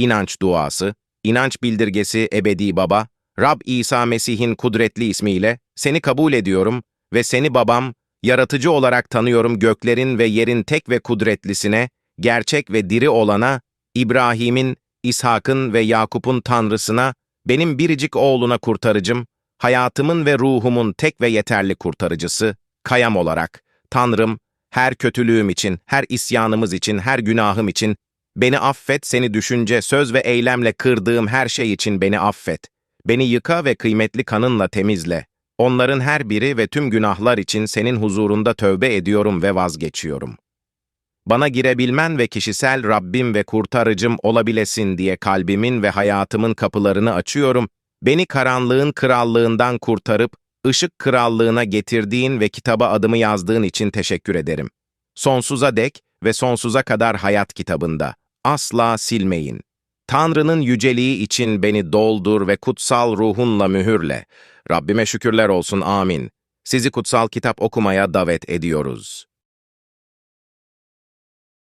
inanç duası, inanç bildirgesi ebedi baba, Rab İsa Mesih'in kudretli ismiyle seni kabul ediyorum ve seni babam, yaratıcı olarak tanıyorum göklerin ve yerin tek ve kudretlisine, gerçek ve diri olana, İbrahim'in, İshak'ın ve Yakup'un tanrısına, benim biricik oğluna kurtarıcım, hayatımın ve ruhumun tek ve yeterli kurtarıcısı, kayam olarak, Tanrım, her kötülüğüm için, her isyanımız için, her günahım için, beni affet, seni düşünce, söz ve eylemle kırdığım her şey için beni affet. Beni yıka ve kıymetli kanınla temizle. Onların her biri ve tüm günahlar için senin huzurunda tövbe ediyorum ve vazgeçiyorum. Bana girebilmen ve kişisel Rabbim ve kurtarıcım olabilesin diye kalbimin ve hayatımın kapılarını açıyorum. Beni karanlığın krallığından kurtarıp, ışık krallığına getirdiğin ve kitaba adımı yazdığın için teşekkür ederim. Sonsuza dek ve sonsuza kadar hayat kitabında. Asla silmeyin. Tanrı'nın yüceliği için beni doldur ve kutsal ruhunla mühürle. Rabbime şükürler olsun amin. Sizi kutsal kitap okumaya davet ediyoruz.